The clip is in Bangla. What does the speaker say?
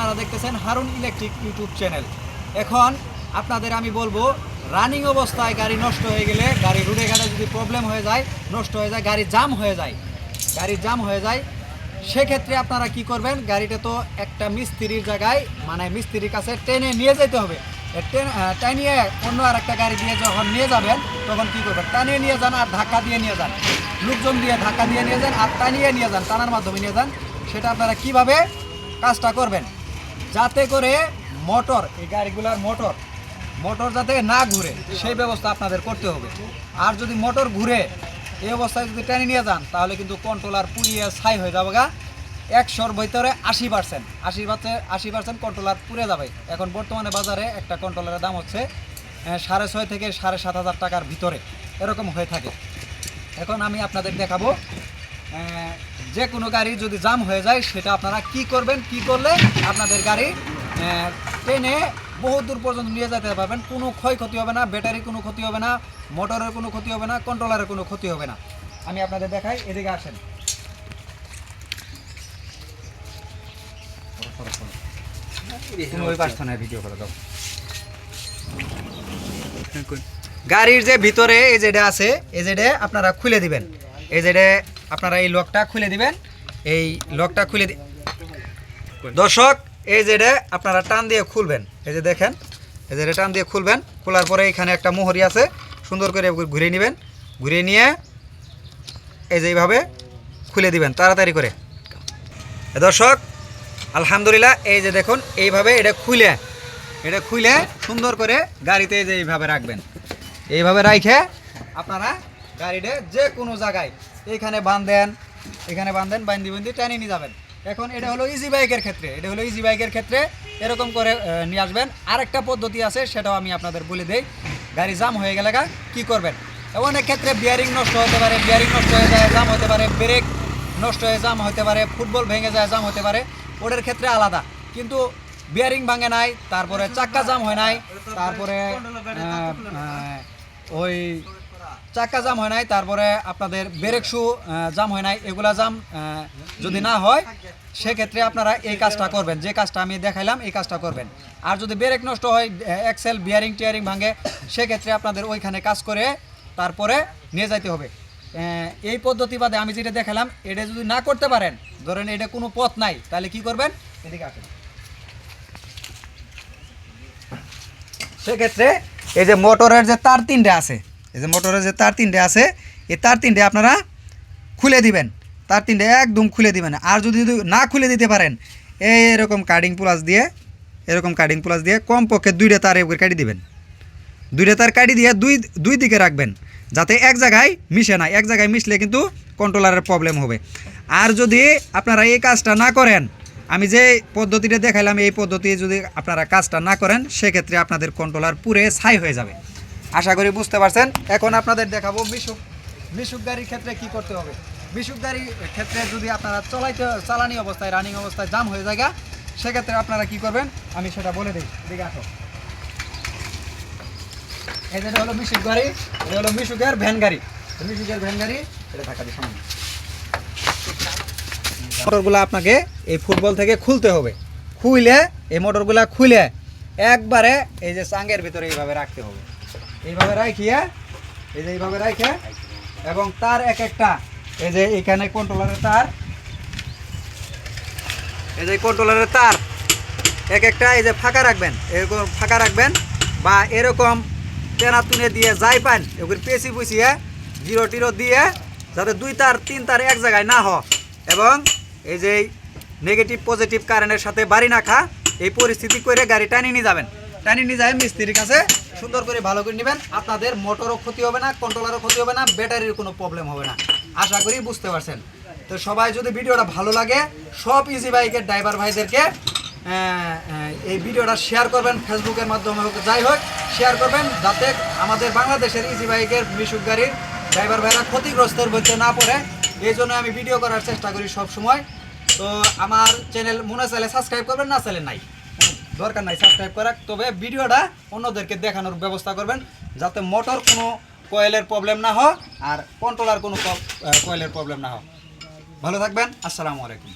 আপনারা দেখতেছেন হারুন ইলেকট্রিক ইউটিউব চ্যানেল। এখন আপনাদের আমি বলব রানিং অবস্থায় গাড়ি নষ্ট হয়ে গেলে গাড়ি রুটে ঘাটে যদি প্রবলেম হয়ে যায়, নষ্ট হয়ে যায়, গাড়ি জাম হয়ে যায়, গাড়ি জাম হয়ে যায়, সেক্ষেত্রে আপনারা কি করবেন, গাড়িটা তো একটা মিস্ত্রির জায়গায় মানে মিস্ত্রির কাছে ট্রেনে নিয়ে যেতে হবে। টানিয়ে অন্য আর একটা গাড়ি দিয়ে যখন নিয়ে যাবেন, তখন কি করবেন, টানিয়ে নিয়ে যান আর ধাক্কা দিয়ে নিয়ে যান। লোকজন দিয়ে ধাক্কা দিয়ে নিয়ে যান আর টানিয়ে নিয়ে যান, টানার মাধ্যমে নিয়ে যান। সেটা আপনারা কীভাবে কাজটা করবেন? যাতে করে মোটর, এই গাড়িগুলার মোটর মোটর যাতে না ঘুরে, সেই ব্যবস্থা আপনাদের করতে হবে। আর যদি মোটর ঘুরে, এই অবস্থায় যদি টেনে নিয়ে যান, তাহলে কিন্তু কন্ট্রোলার পুড়িয়ে ছাই হয়ে যাবে গা। একশোর ভিতরে আশি পার্সেন্ট আশি পার্সেন্ট আশি পার্সেন্ট কন্ট্রোলার পুড়ে যাবে। এখন বর্তমানে বাজারে একটা কন্ট্রোলারের দাম হচ্ছে সাড়ে ছয় থেকে সাড়ে সাত হাজার টাকার ভিতরে, এরকম হয়ে থাকে। এখন আমি আপনাদের দেখাবো যে কোনো গাড়ি যদি জাম হয়ে যায়, সেটা আপনারা কি করবেন, কি করলে আপনাদের গাড়ি ট্রেনে বহু দূর পর্যন্ত নিয়ে যেতে পারবেন। কোনো ক্ষয়ক্ষতি হবে না, ব্যাটারি কোনো ক্ষতি হবে না, মোটরের কোনো ক্ষতি হবে না কন্ট্রোলারের কোনো ক্ষতি হবে না। আমি আপনাদের দেখাই, এদিকে আসেন। গাড়ির যে ভিতরে, এই আছে যেটা আপনারা খুলে দিবেন। এই আপনারা এই লকটা খুলে দিবেন। এই লকটা খুলে দর্শক, এই যেটা আপনারা টান দিয়ে খুলবেন। এই যে দেখেন, এই যে টান দিয়ে খুলবেন। খোলার পরে এখানে একটা মোহরি আছে, সুন্দর করে ঘুরে নেবেন। ঘুরে নিয়ে এই যে এইভাবে খুলে দিবেন, তাড়াতাড়ি করে। দর্শক, আলহামদুলিল্লাহ, এই যে দেখুন, এইভাবে এটা খুলে এটা খুলে সুন্দর করে গাড়িতে যে এইভাবে রাখবেন। এইভাবে রাইখে আপনারা গাড়িতে যে কোনো জায়গায়। এইখানে বাঁধেন এখানে বাঁধেন বান্ধি বান্ধি টেনে নিয়ে যাবেন। এখন এটা হলো ইজি বাইকের ক্ষেত্রে, এটা হলো ইজি বাইকের ক্ষেত্রে এরকম করে নিয়ে আসবেন। আরেকটা পদ্ধতি আছে, সেটাও আমি আপনাদের বলে দেই। গাড়ি জাম হয়ে গেলে গা, কী করবেন? অনেক ক্ষেত্রে বিয়ারিং নষ্ট হতে পারে বিয়ারিং নষ্ট হয়ে যায়, জাম হতে পারে ব্রেক নষ্ট হয়ে জাম হতে পারে ফুটবল ভেঙে যায়, জাম হতে পারে। ওটার ক্ষেত্রে আলাদা। কিন্তু বিয়ারিং ভাঙে নাই, তারপরে চাক্কা জাম হয় নাই, তারপরে ওই চাক্কা জাম হয় নাই, তারপরে আপনাদের ব্রেক শু জাম হয় নাই, এগুলা জাম যদি না হয়, সেক্ষেত্রে আপনারা এই কাজটা করবেন। যে কাজটা আমি দেখাইলাম, এই কাজটা করবেন। আর যদি ব্রেক নষ্ট হয় এক্সেল বিয়ারিং টিয়ারিং ভাঙে, সেক্ষেত্রে আপনাদের ওইখানে কাজ করে তারপরে নিয়ে যাইতে হবে। এই পদ্ধতি বাদে আমি যেটা দেখালাম, এটা যদি না করতে পারেন, ধরেন এটা কোনো পথ নাই, তাহলে কি করবেন? এদিকে আসেন। সেক্ষেত্রে এই যে মোটরের যে তার তিনটে আছে এই যে মোটরের যে তার তিনটে আছে, এই তার তিনটে আপনারা খুলে দিবেন। তার তিনটে একদম খুলে দিবেন। আর যদি না খুলে দিতে পারেন, এই এরকম কাটিং প্লাস দিয়ে, এরকম কাটিং প্লাস দিয়ে কমপক্ষে দুইটা তার এবার কাটি দিবেন। দুইটা তার কাটি দিয়ে দুই দুই দিকে রাখবেন, যাতে এক জায়গায় মিশে না, এক জায়গায় মিশলে কিন্তু কন্ট্রোলারের প্রবলেম হবে। আর যদি আপনারা এই কাজটা না করেন, আমি যে পদ্ধতিটা দেখাইলাম, এই পদ্ধতি যদি আপনারা কাজটা না করেন, সেক্ষেত্রে আপনাদের কন্ট্রোলার পুরে ছাই হয়ে যাবে। আশা করি বুঝতে পারছেন। এখন আপনাদের দেখাবো মিশুক। মিশুক গাড়ির ক্ষেত্রে কি করতে হবে? মিশুক গাড়ির ক্ষেত্রে যদি আপনারা চলাইতে, চালানি অবস্থায় রানিং অবস্থায় জাম হয়ে যায় সেক্ষেত্রে আপনারা কি করবেন? আমি সেটা বলে দিই। দিকে আসো। এই যেটা হলো মিশুক গাড়ি, এটা হলো মিশুকের ভ্যান গাড়ি। মিশুকের ভ্যান গাড়ি, এটা ঢাকা দিয়ে সামনে। মোটরগুলো আপনাকে এই ফুটবল থেকে খুলতে হবে। খুইলে, এই মোটরগুলা খুলে একবারে এই যে চাঙ্গের ভিতরে এইভাবে রাখতে হবে। এইভাবে রাখিয়ে এই যে এইভাবে রাখে এবং তার এক একটা, এই যে এখানে কন্ট্রোলারের তার, এই যে কন্ট্রোলারের তার, এক একটা এই যে ফাঁকা রাখবেন, এরকম ফাঁকা রাখবেন, বা এরকম টেনা তুনে দিয়ে যাই পান, এগুলো পেঁচি পুষিয়ে জিরো টিরো দিয়ে, যাতে দুই তার, তিন তার এক জায়গায় না হয়। এবং এই যে নেগেটিভ পজিটিভ কারেন্টের সাথে বাড়ি না খা, এই পরিস্থিতি করে গাড়ি টানিয়ে নিয়ে যাবেন। টানিয়ে নিয়ে যাবেন মিস্ত্রির কাছে। সুন্দর করে ভালো করে নেবেন। আপনাদের মোটরও ক্ষতি হবে না কন্ট্রোলারও ক্ষতি হবে না, ব্যাটারির কোনো প্রবলেম হবে না। আশা করি বুঝতে পারছেন। তো সবাই যদি ভিডিওটা ভালো লাগে, সব ইজি বাইকের ড্রাইভার ভাইদেরকে এই ভিডিওটা শেয়ার করবেন ফেসবুকের মাধ্যমে হোক, যাই হোক শেয়ার করবেন, যাতে আমাদের বাংলাদেশের ইজি বাইকের মিশুক গাড়ির ড্রাইভার ভাইরা ক্ষতিগ্রস্তের বলতে না পড়ে। এই জন্য আমি ভিডিও করার চেষ্টা করি সব সময় তো আমার চ্যানেল মনে চাইলে সাবস্ক্রাইব করবেন, না চাইলে নাই। দরকার নাই সাবস্ক্রাইব করার তবে ভিডিওটা অন্যদেরকে দেখানোর ব্যবস্থা করবেন, যাতে মোটর কোনো কয়েলের প্রবলেম না হোক আর কন্ট্রোলার কোনো কয়েলের প্রবলেম না হোক ভালো থাকবেন, আসসালামু আলাইকুম।